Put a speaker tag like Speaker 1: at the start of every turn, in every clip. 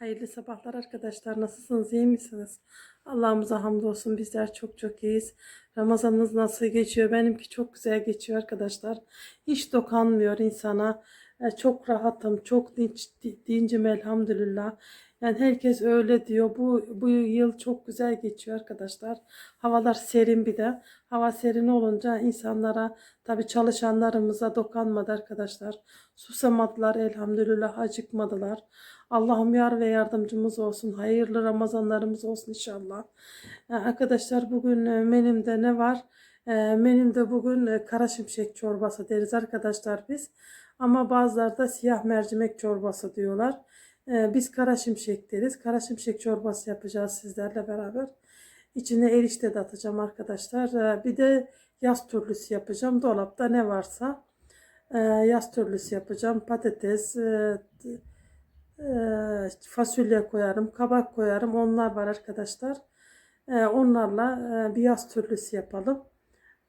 Speaker 1: Hayırlı sabahlar arkadaşlar. Nasılsınız? İyi misiniz? Allah'ımıza hamdolsun. Bizler çok çok iyiyiz. Ramazanınız nasıl geçiyor? Benimki çok güzel geçiyor arkadaşlar. Hiç dokanmıyor insana. E, Çok rahatım. Çok dinç, di- dincim elhamdülillah. Yani herkes öyle diyor. Bu, bu yıl çok güzel geçiyor arkadaşlar. Havalar serin bir de. Hava serin olunca insanlara tabii çalışanlarımıza dokanmadı arkadaşlar. Susamadılar elhamdülillah. Acıkmadılar. Allah'ım yar ve yardımcımız olsun. Hayırlı Ramazanlarımız olsun inşallah. Ee, Arkadaşlar bugün e, menümde ne var? Ee, Menümde bugün e, kara şimşek çorbası deriz arkadaşlar biz. Ama bazıları da siyah mercimek çorbası diyorlar. Ee, Biz kara şimşek deriz. Kara şimşek çorbası yapacağız sizlerle beraber. İçine erişte de atacağım arkadaşlar. Ee, Bir de yaz türlüsü yapacağım. Dolapta ne varsa e, yaz türlüsü yapacağım. Patates, e, Eee, fasulye koyarım, kabak koyarım. Onlar var arkadaşlar. Eee, onlarla eee, bir yaz türlüsü yapalım.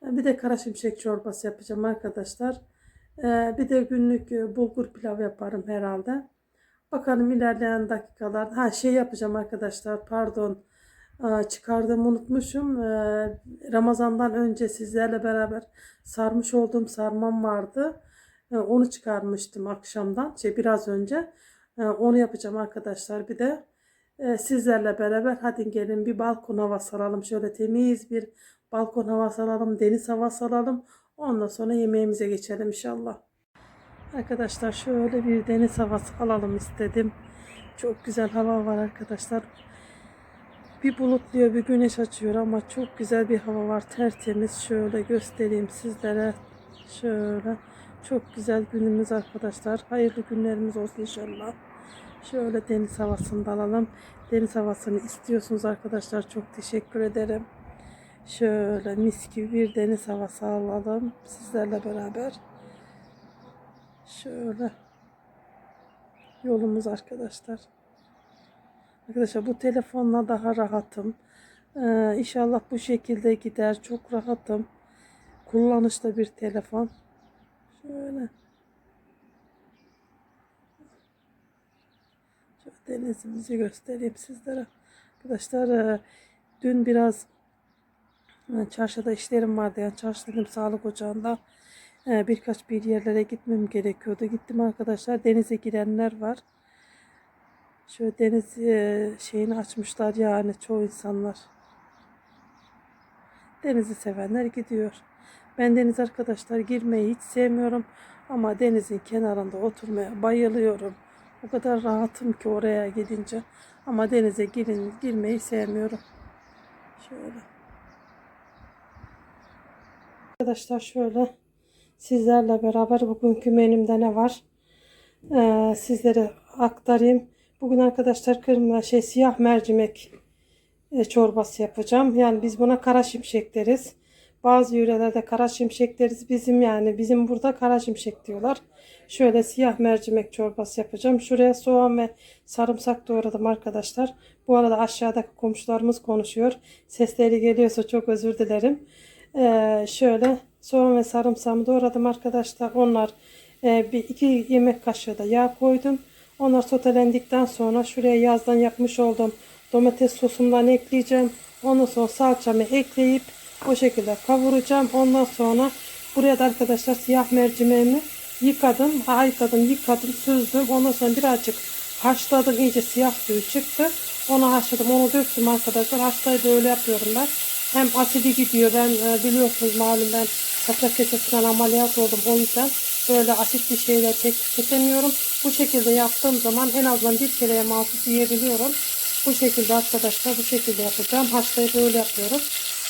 Speaker 1: E, Bir de kara şimşek çorbası yapacağım arkadaşlar. Eee, bir de günlük e, bulgur pilav yaparım herhalde. Bakalım ilerleyen dakikalar. Ha şey yapacağım arkadaşlar. Pardon. Aa, çıkardım unutmuşum. Eee, Ramazandan önce sizlerle beraber sarmış olduğum sarmam vardı. E, Onu çıkarmıştım akşamdan. Şey biraz önce. E, Onu yapacağım arkadaşlar. Bir de e, sizlerle beraber hadi gelin bir balkon havası alalım. Şöyle temiz bir balkon havası alalım. Deniz havası alalım. Ondan sonra yemeğimize geçelim inşallah. Arkadaşlar şöyle bir deniz havası alalım istedim. Çok güzel hava var arkadaşlar. Bir bulutluyor bir güneş açıyor ama çok güzel bir hava var. Tertemiz şöyle göstereyim sizlere. Şöyle çok güzel günümüz arkadaşlar. Hayırlı günlerimiz olsun inşallah. Şöyle deniz havasını alalım. Deniz havasını istiyorsunuz arkadaşlar. Çok teşekkür ederim. Şöyle mis gibi bir deniz havası alalım sizlerle beraber. Şöyle yolumuz arkadaşlar. Arkadaşlar bu telefonla daha rahatım. Ee, inşallah bu şekilde gider. Çok rahatım. Kullanışlı bir telefon. Şöyle. Şöyle denizimizi göstereyim sizlere. Arkadaşlar e, dün biraz çarşıda işlerim vardı. Yani çarşı sağlık ocağında e, birkaç bir yerlere gitmem gerekiyordu. Gittim arkadaşlar. Denize girenler var. Şöyle deniz e, şeyini açmışlar yani çoğu insanlar. Denizi sevenler gidiyor. Ben deniz arkadaşlar girmeyi hiç sevmiyorum. Ama denizin kenarında oturmaya bayılıyorum. O kadar rahatım ki oraya gidince. Ama denize girin, girmeyi sevmiyorum. Şöyle. Arkadaşlar şöyle sizlerle beraber bugünkü menümde ne var? Ee, sizlere aktarayım. Bugün arkadaşlar kırmızı şey siyah mercimek e, çorbası yapacağım. Yani biz buna kara şimşek deriz. Bazı yörelerde kara şimşek deriz. Bizim yani bizim burada kara şimşek diyorlar. Şöyle siyah mercimek çorbası yapacağım. Şuraya soğan ve sarımsak doğradım arkadaşlar. Bu arada aşağıdaki komşularımız konuşuyor. Sesleri geliyorsa çok özür dilerim. Ee, şöyle soğan ve sarımsağımı doğradım arkadaşlar. Onlar e, bir iki yemek kaşığı da yağ koydum. Onlar sotelendikten sonra şuraya yazdan yapmış olduğum domates sosumdan ekleyeceğim. Ondan sonra salçamı ekleyip o şekilde kavuracağım. Ondan sonra buraya da arkadaşlar siyah mercimeğimi yıkadım. Ha, yıkadım, yıkadım, süzdüm. Ondan sonra birazcık haşladım. iyice siyah suyu çıktı. Onu haşladım, onu döktüm arkadaşlar. Haşlayı böyle yapıyorum ben. Hem asidi gidiyor. Ben e, biliyorsunuz malum ben kaçak kesesinden ameliyat oldum. O yüzden böyle asitli şeyler pek tüketemiyorum. Bu şekilde yaptığım zaman en azından bir kereye mahsus yiyebiliyorum. Bu şekilde arkadaşlar bu şekilde yapacağım. Haşlayıp böyle yapıyorum.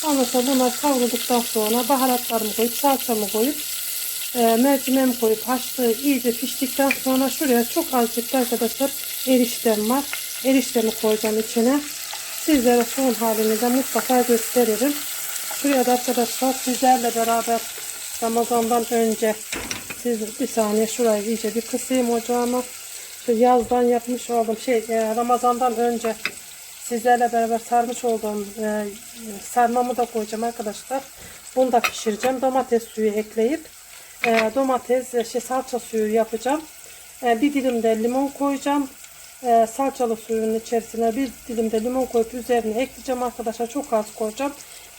Speaker 1: Ondan sonra bunlar kavrulduktan sonra baharatlarımı koyup salçamı koyup e, mercimeğimi koyup haşlığı iyice piştikten sonra şuraya çok azıcık da arkadaşlar eriştem var. Eriştemi koyacağım içine. Sizlere son halini de mutlaka gösteririm. Şuraya da arkadaşlar sizlerle beraber Ramazan'dan önce siz bir saniye şurayı iyice bir kısayım ocağıma. Şu yazdan yapmış olduğum şey e, Ramazan'dan önce sizlerle beraber sarmış olduğum e, sarmamı da koyacağım arkadaşlar. Bunu da pişireceğim. Domates suyu ekleyip e, domates e, şey salça suyu yapacağım. E, bir dilim de limon koyacağım. E, salçalı suyun içerisine bir dilim de limon koyup üzerine ekleyeceğim arkadaşlar. Çok az koyacağım.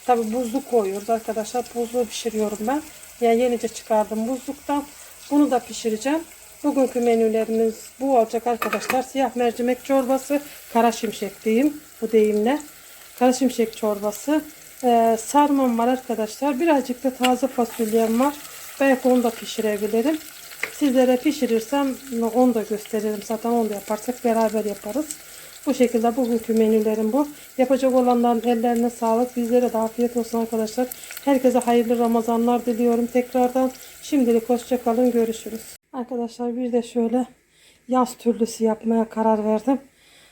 Speaker 1: Tabi buzlu koyuyoruz arkadaşlar. Buzlu pişiriyorum ben. Yani yenice çıkardım buzluktan. Bunu da pişireceğim. Bugünkü menülerimiz bu olacak arkadaşlar. Siyah mercimek çorbası, kara şimşek diyeyim bu deyimle. Kara şimşek çorbası. Ee, sarmam var arkadaşlar. Birazcık da taze fasulyem var. Belki onu da pişirebilirim. Sizlere pişirirsem onu da gösteririm. Zaten onu da yaparsak beraber yaparız. Bu şekilde bugünkü menülerim bu. Yapacak olanların ellerine sağlık. Bizlere de afiyet olsun arkadaşlar. Herkese hayırlı Ramazanlar diliyorum tekrardan. Şimdilik hoşçakalın. Görüşürüz. Arkadaşlar bir de şöyle yaz türlüsü yapmaya karar verdim.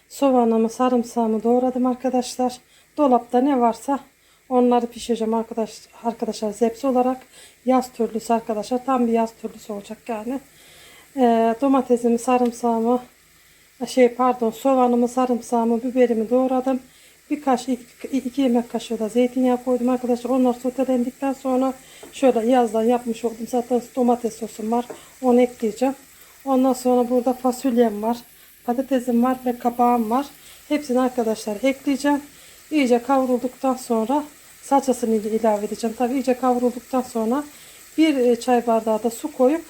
Speaker 1: Soğanımı, sarımsağımı doğradım arkadaşlar. Dolapta ne varsa onları pişireceğim arkadaş, arkadaşlar zepsi olarak. Yaz türlüsü arkadaşlar. Tam bir yaz türlüsü olacak yani. Ee, domatesimi, sarımsağımı, şey pardon soğanımı, sarımsağımı, biberimi doğradım. Bir kaşık, iki, iki yemek kaşığı da zeytinyağı koydum arkadaşlar. Onlar sotelendikten sonra şöyle yazdan yapmış oldum. Zaten domates sosum var. Onu ekleyeceğim. Ondan sonra burada fasulyem var. Patatesim var ve kabağım var. Hepsini arkadaşlar ekleyeceğim. İyice kavrulduktan sonra salçasını ilave edeceğim. Tabi iyice kavrulduktan sonra bir e, çay bardağı da su koyup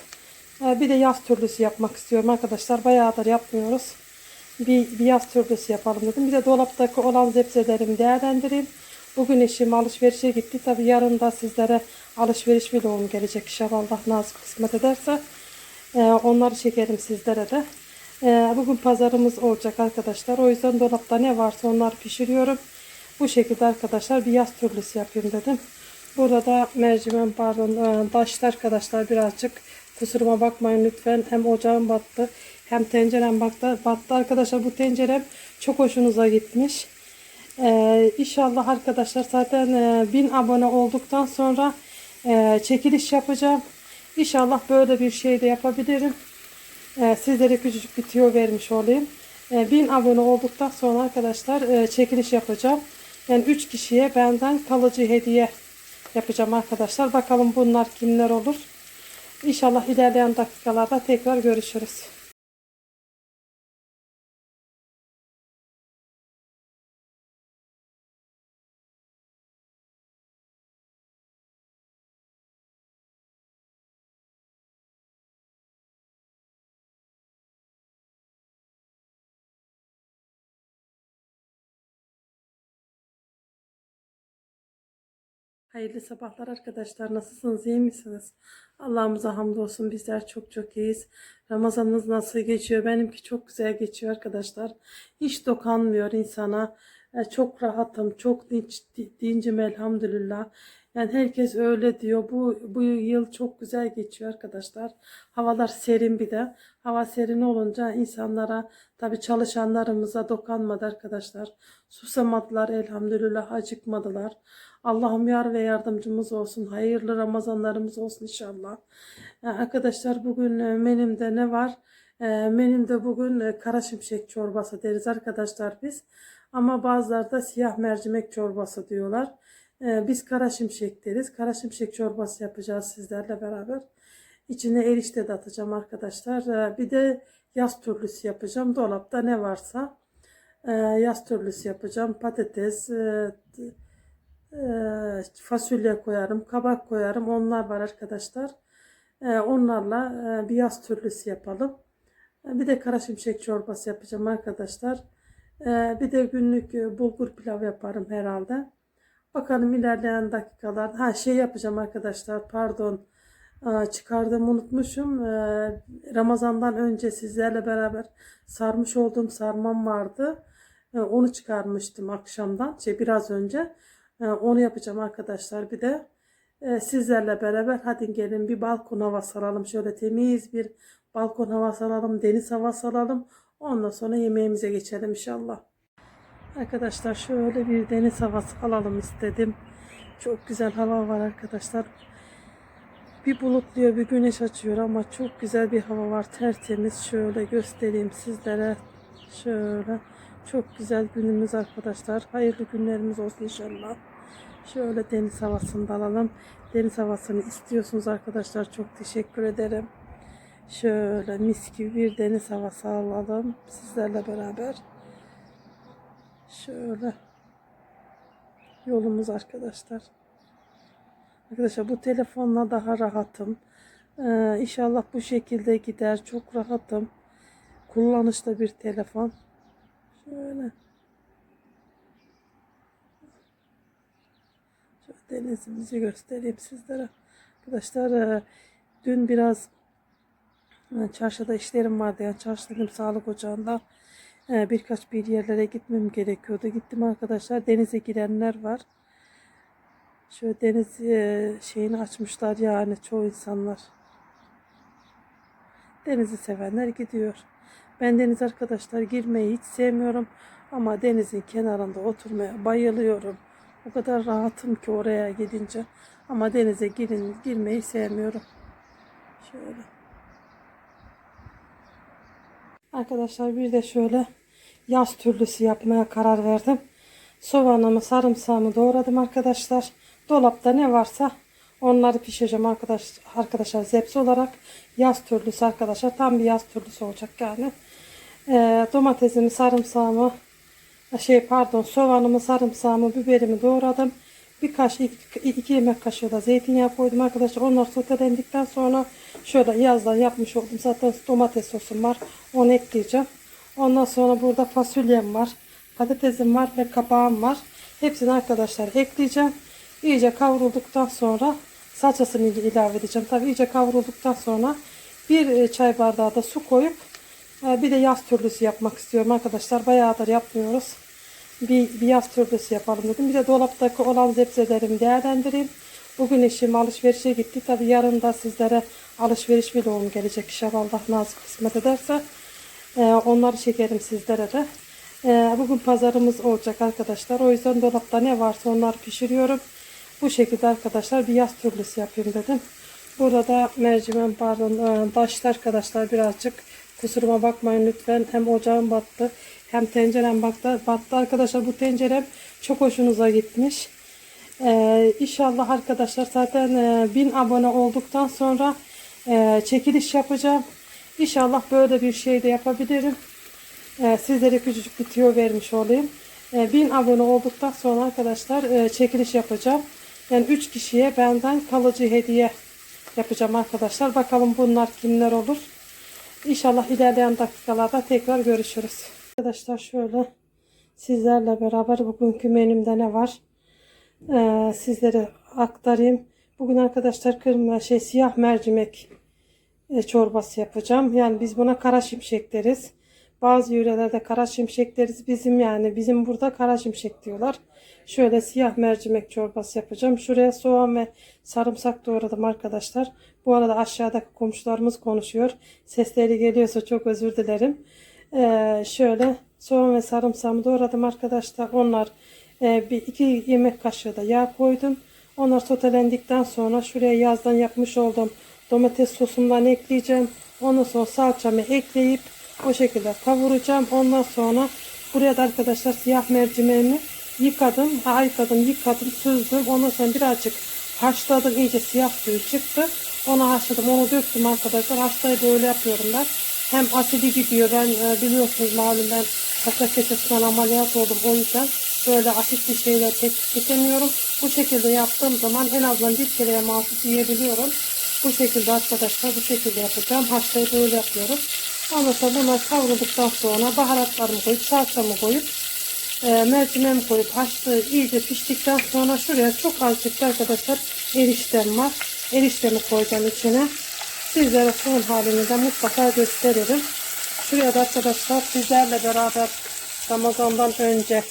Speaker 1: e, bir de yaz türlüsü yapmak istiyorum arkadaşlar. Bayağıdır yapmıyoruz. Bir, bir yaz türlüsü yapalım dedim. Bir de dolaptaki olan zepselerimi değerlendireyim. Bugün eşim alışverişe gitti. Tabi yarın da sizlere alışveriş vlogum gelecek inşallah Allah nasip kısmet ederse. E, onları çekerim sizlere de. Bugün pazarımız olacak arkadaşlar. O yüzden dolapta ne varsa onları pişiriyorum. Bu şekilde arkadaşlar bir yaz türlüsü yapayım dedim. Burada da mercimek pardon e, taştı arkadaşlar birazcık. Kusuruma bakmayın lütfen. Hem ocağım battı hem tencerem battı. battı arkadaşlar. Bu tencerem çok hoşunuza gitmiş. Ee, inşallah arkadaşlar zaten e, 1000 abone olduktan sonra e, çekiliş yapacağım. İnşallah böyle bir şey de yapabilirim. E, sizlere küçücük bir tüyo vermiş olayım. E, 1000 abone olduktan sonra arkadaşlar e, çekiliş yapacağım. Yani 3 kişiye benden kalıcı hediye yapacağım arkadaşlar. Bakalım bunlar kimler olur. İnşallah ilerleyen dakikalarda tekrar görüşürüz. Hayırlı sabahlar arkadaşlar. Nasılsınız? iyi misiniz? Allah'ımıza hamdolsun. Bizler çok çok iyiyiz. Ramazanınız nasıl geçiyor? Benimki çok güzel geçiyor arkadaşlar. Hiç dokanmıyor insana. E, Çok rahatım. Çok dinç, dincim elhamdülillah. Yani herkes öyle diyor. Bu, bu yıl çok güzel geçiyor arkadaşlar. Havalar serin bir de. Hava serin olunca insanlara tabi çalışanlarımıza dokanmadı arkadaşlar. Susamadılar elhamdülillah acıkmadılar. Allah'ım yar ve yardımcımız olsun. Hayırlı Ramazanlarımız olsun inşallah. Ee, arkadaşlar bugün e, menümde ne var? Ee, menümde bugün e, kara şimşek çorbası deriz arkadaşlar biz. Ama bazıları da siyah mercimek çorbası diyorlar. Ee, biz kara şimşek deriz. Kara şimşek çorbası yapacağız sizlerle beraber. İçine erişte de atacağım arkadaşlar. Ee, bir de yaz türlüsü yapacağım. Dolapta ne varsa e, yaz türlüsü yapacağım. Patates, e, ee, fasulye koyarım, kabak koyarım. Onlar var arkadaşlar. Onlarla e, bir yaz türlüsü yapalım. Bir de kara şimşek çorbası yapacağım arkadaşlar. Bir de günlük e, bulgur pilav yaparım herhalde. Bakalım ilerleyen dakikalar. Ha şey yapacağım arkadaşlar. Pardon. Çıkardığımı unutmuşum. Ee, Ramazan'dan önce sizlerle beraber sarmış olduğum sarmam vardı. Ee, onu çıkarmıştım akşamdan. Şey biraz önce. Ee, Onu yapacağım arkadaşlar. Bir de sizlerle beraber hadi gelin bir balkon havası alalım. Şöyle temiz bir balkon havası alalım. Deniz havası alalım. Ondan sonra yemeğimize geçelim inşallah. Arkadaşlar şöyle bir deniz havası alalım istedim. Çok güzel hava var arkadaşlar. Bir bulutluyor bir güneş açıyor ama çok güzel bir hava var. Tertemiz şöyle göstereyim sizlere. Şöyle çok güzel günümüz arkadaşlar. Hayırlı günlerimiz olsun inşallah. Şöyle deniz havasını alalım. Deniz havasını istiyorsunuz arkadaşlar. Çok teşekkür ederim. Şöyle mis gibi bir deniz havası alalım sizlerle beraber. Şöyle yolumuz arkadaşlar. Arkadaşlar bu telefonla daha rahatım. Ee, inşallah bu şekilde gider. Çok rahatım. Kullanışlı bir telefon. Şöyle. Şöyle denizimizi göstereyim sizlere. Arkadaşlar e, dün biraz e, çarşıda işlerim vardı. Yani çarşı dedim sağlık ocağında birkaç bir yerlere gitmem gerekiyordu. Gittim arkadaşlar. Denize girenler var. Şöyle deniz e, şeyini açmışlar yani çoğu insanlar. Denizi sevenler gidiyor. Ben deniz arkadaşlar girmeyi hiç sevmiyorum. Ama denizin kenarında oturmaya bayılıyorum. O kadar rahatım ki oraya gidince. Ama denize girin, girmeyi sevmiyorum. Şöyle. Arkadaşlar bir de şöyle yaz türlüsü yapmaya karar verdim. Soğanımı, sarımsağımı doğradım arkadaşlar. Dolapta ne varsa onları pişireceğim arkadaş, arkadaşlar. Zepsi olarak yaz türlüsü arkadaşlar. Tam bir yaz türlüsü olacak yani. Ee, domatesimi, sarımsağımı, şey pardon soğanımı, sarımsağımı, biberimi doğradım. Birkaç iki, iki yemek kaşığı da zeytinyağı koydum arkadaşlar. Onlar sotelendikten sonra şöyle yazdan yapmış oldum. Zaten domates sosum var. Onu ekleyeceğim. Ondan sonra burada fasulyem var. Patatesim var ve kabağım var. Hepsini arkadaşlar ekleyeceğim. İyice kavrulduktan sonra salçasını ilave edeceğim. Tabi iyice kavrulduktan sonra bir e, çay bardağı da su koyup e, bir de yaz türlüsü yapmak istiyorum arkadaşlar. Bayağıdır yapmıyoruz. Bir, bir yaz türlüsü yapalım dedim. Bir de dolaptaki olan zepselerimi değerlendireyim. Bugün eşim alışverişe gitti. Tabi yarın da sizlere alışveriş vlogum gelecek inşallah Allah nasip kısmet ederse. E, onları çekerim sizlere de. E, bugün pazarımız olacak arkadaşlar. O yüzden dolapta ne varsa onları pişiriyorum. Bu şekilde arkadaşlar bir yaz türlüsü yapayım dedim. Burada da mercimek pardon e, başta arkadaşlar birazcık kusuruma bakmayın lütfen. Hem ocağım battı hem tencerem battı. battı. Arkadaşlar bu tencerem çok hoşunuza gitmiş. Ee, inşallah arkadaşlar zaten e, 1000 abone olduktan sonra e, çekiliş yapacağım. İnşallah böyle bir şey de yapabilirim. Ee, sizlere küçücük bir tüyo vermiş olayım. Ee, 1000 abone olduktan sonra arkadaşlar e, çekiliş yapacağım. Yani 3 kişiye benden kalıcı hediye yapacağım arkadaşlar. Bakalım bunlar kimler olur. İnşallah ilerleyen dakikalarda tekrar görüşürüz. Arkadaşlar şöyle sizlerle beraber bugünkü menümde ne var? Ee, sizlere aktarayım. Bugün arkadaşlar kırma şey siyah mercimek çorbası yapacağım. Yani biz buna kara şimşek deriz. Bazı yörelerde kara şimşek deriz. Bizim yani bizim burada kara şimşek diyorlar. Şöyle siyah mercimek çorbası yapacağım. Şuraya soğan ve sarımsak doğradım arkadaşlar. Bu arada aşağıdaki komşularımız konuşuyor. Sesleri geliyorsa çok özür dilerim. Ee, şöyle soğan ve sarımsağımı doğradım arkadaşlar. Onlar e, bir iki yemek kaşığı da yağ koydum. Onlar sotelendikten sonra şuraya yazdan yapmış olduğum domates sosumdan ekleyeceğim. Ondan sonra salçamı ekleyip o şekilde kavuracağım. Ondan sonra buraya da arkadaşlar siyah mercimeğimi yıkadım. Ha, yıkadım, süzdüm. Ondan sonra birazcık haşladım. iyice siyah suyu çıktı. Onu haşladım, onu döktüm arkadaşlar. Haşlayı böyle yapıyorum ben. Hem asidi gidiyor. Ben e, biliyorsunuz malum ben sakra keçesinden ameliyat oldum. O yüzden böyle asitli şeyler pek tüketemiyorum. Bu şekilde yaptığım zaman en azından bir kereye mahsus yiyebiliyorum. Bu şekilde arkadaşlar bu şekilde yapacağım. Haşlayı böyle yapıyorum. Ondan sonra bunlar kavrulduktan sonra baharatlarımı koyup salçamı koyup e, mercimeğimi koyup haşlı iyice piştikten sonra şuraya çok azıcık arkadaşlar eriştem var. Eriştemi koyacağım içine. Sizlere son halini de mutlaka gösteririm. Şuraya da arkadaşlar sizlerle beraber Ramazan'dan önce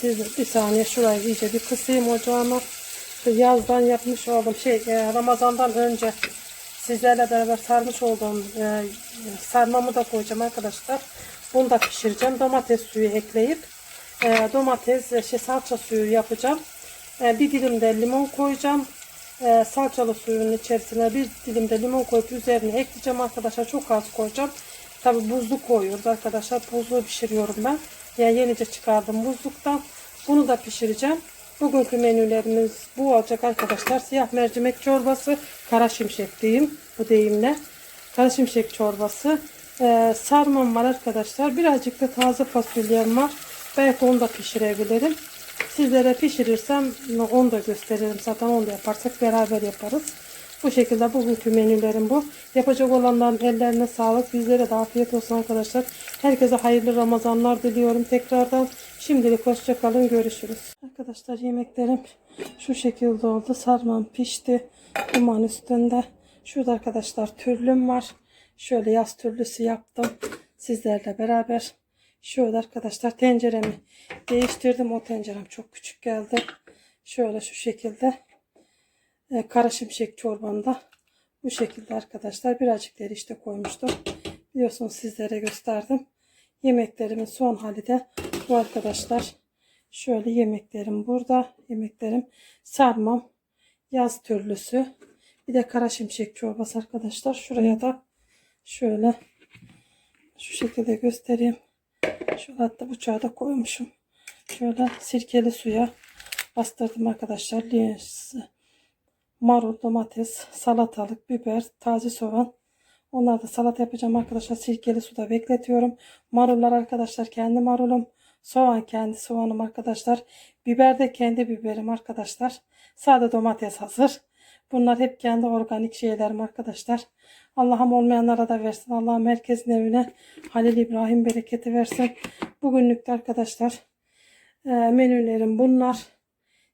Speaker 1: siz bir saniye şurayı iyice bir kısayım ocağıma. Yazdan yapmış olduğum şey e, Ramazan'dan önce sizlerle beraber sarmış olduğum e, sarmamı da koyacağım arkadaşlar. Bunu da pişireceğim. Domates suyu ekleyip e, domates e, şey salça suyu yapacağım. Bir dilim de limon koyacağım. Salçalı suyun içerisine bir dilim de limon koyup üzerine ekleyeceğim arkadaşlar. Çok az koyacağım. Tabi buzlu koyuyoruz arkadaşlar. Buzlu pişiriyorum ben. Yani yenice çıkardım buzluktan. Bunu da pişireceğim. Bugünkü menülerimiz bu olacak arkadaşlar. Siyah mercimek çorbası, kara şimşek diyeyim bu deyimle. kara şimşek çorbası. Ee, sarmam var arkadaşlar. Birazcık da taze fasulyem var. Belki onu da pişirebilirim. Sizlere pişirirsem onu da gösteririm. Zaten onu da yaparsak beraber yaparız. Bu şekilde bugünkü menülerim bu. Yapacak olanların ellerine sağlık. Bizlere de afiyet olsun arkadaşlar. Herkese hayırlı Ramazanlar diliyorum tekrardan. Şimdilik hoşçakalın. Görüşürüz. Arkadaşlar yemeklerim şu şekilde oldu. Sarmam pişti. Duman üstünde. Şurada arkadaşlar türlüm var. Şöyle yaz türlüsü yaptım. Sizlerle beraber. Şöyle arkadaşlar tenceremi değiştirdim. O tencerem çok küçük geldi. Şöyle şu şekilde. E, kara şimşek çorbamda bu şekilde arkadaşlar birazcık erişte koymuştum. Biliyorsunuz sizlere gösterdim. Yemeklerimin son hali de bu arkadaşlar. Şöyle yemeklerim burada. Yemeklerim sarmam, yaz türlüsü. Bir de kara şimşek çorbası arkadaşlar. Şuraya da şöyle şu şekilde göstereyim. Şöyle hatta bıçağı da koymuşum. Şöyle sirkeli suya bastırdım arkadaşlar. Marul, domates, salatalık, biber, taze soğan. Onları da salata yapacağım arkadaşlar. Sirkeli suda bekletiyorum. Marullar arkadaşlar kendi marulum. Soğan kendi soğanım arkadaşlar. Biber de kendi biberim arkadaşlar. Sade domates hazır. Bunlar hep kendi organik şeylerim arkadaşlar. Allah'ım olmayanlara da versin. Allah'ım herkesin evine Halil İbrahim bereketi versin. Bugünlük arkadaşlar e, menülerim bunlar.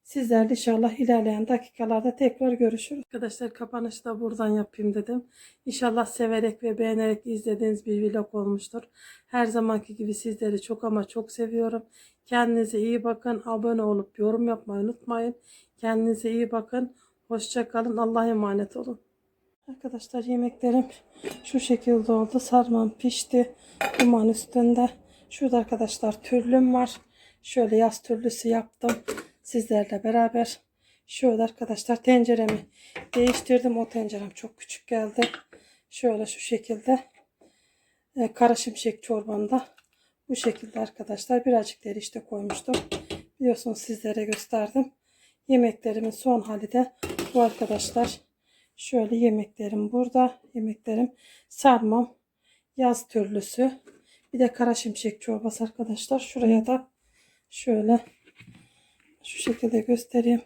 Speaker 1: Sizlerle inşallah ilerleyen dakikalarda tekrar görüşürüz. Arkadaşlar kapanışı da buradan yapayım dedim. İnşallah severek ve beğenerek izlediğiniz bir vlog olmuştur. Her zamanki gibi sizleri çok ama çok seviyorum. Kendinize iyi bakın. Abone olup yorum yapmayı unutmayın. Kendinize iyi bakın. Hoşça kalın. Allah'a emanet olun. Arkadaşlar yemeklerim şu şekilde oldu. Sarmam pişti. Duman üstünde. Şurada arkadaşlar türlüm var. Şöyle yaz türlüsü yaptım. Sizlerle beraber. Şöyle arkadaşlar tenceremi değiştirdim. O tencerem çok küçük geldi. Şöyle şu şekilde. E, kara şimşek çorbamda. Bu şekilde arkadaşlar. Birazcık da koymuştum. Biliyorsunuz sizlere gösterdim. Yemeklerimin son hali de bu arkadaşlar. Şöyle yemeklerim burada. Yemeklerim sarmam. Yaz türlüsü. Bir de kara şimşek çorbası arkadaşlar. Şuraya da şöyle şu şekilde göstereyim.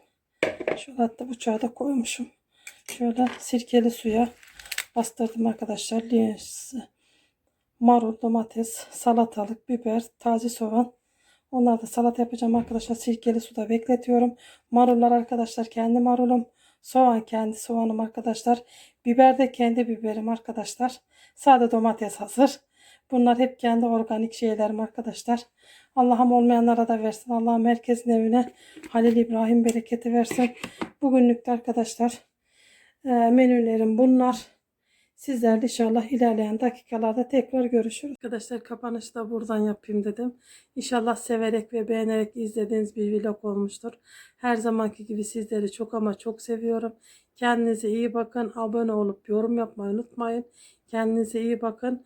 Speaker 1: Şöyle hatta bıçağı da koymuşum. Şöyle sirkeli suya bastırdım arkadaşlar. Marul, domates, salatalık, biber, taze soğan. Onları da salata yapacağım arkadaşlar. Sirkeli suda bekletiyorum. Marullar arkadaşlar kendi marulum. Soğan kendi soğanım arkadaşlar. Biber de kendi biberim arkadaşlar. Sade domates hazır. Bunlar hep kendi organik şeylerim arkadaşlar. Allah'ım olmayanlara da versin. Allah'ım herkesin evine Halil İbrahim bereketi versin. Bugünlük de arkadaşlar e, menülerim bunlar. Sizlerle inşallah ilerleyen dakikalarda tekrar görüşürüz. Arkadaşlar kapanışı da buradan yapayım dedim. İnşallah severek ve beğenerek izlediğiniz bir vlog olmuştur. Her zamanki gibi sizleri çok ama çok seviyorum. Kendinize iyi bakın. Abone olup yorum yapmayı unutmayın. Kendinize iyi bakın.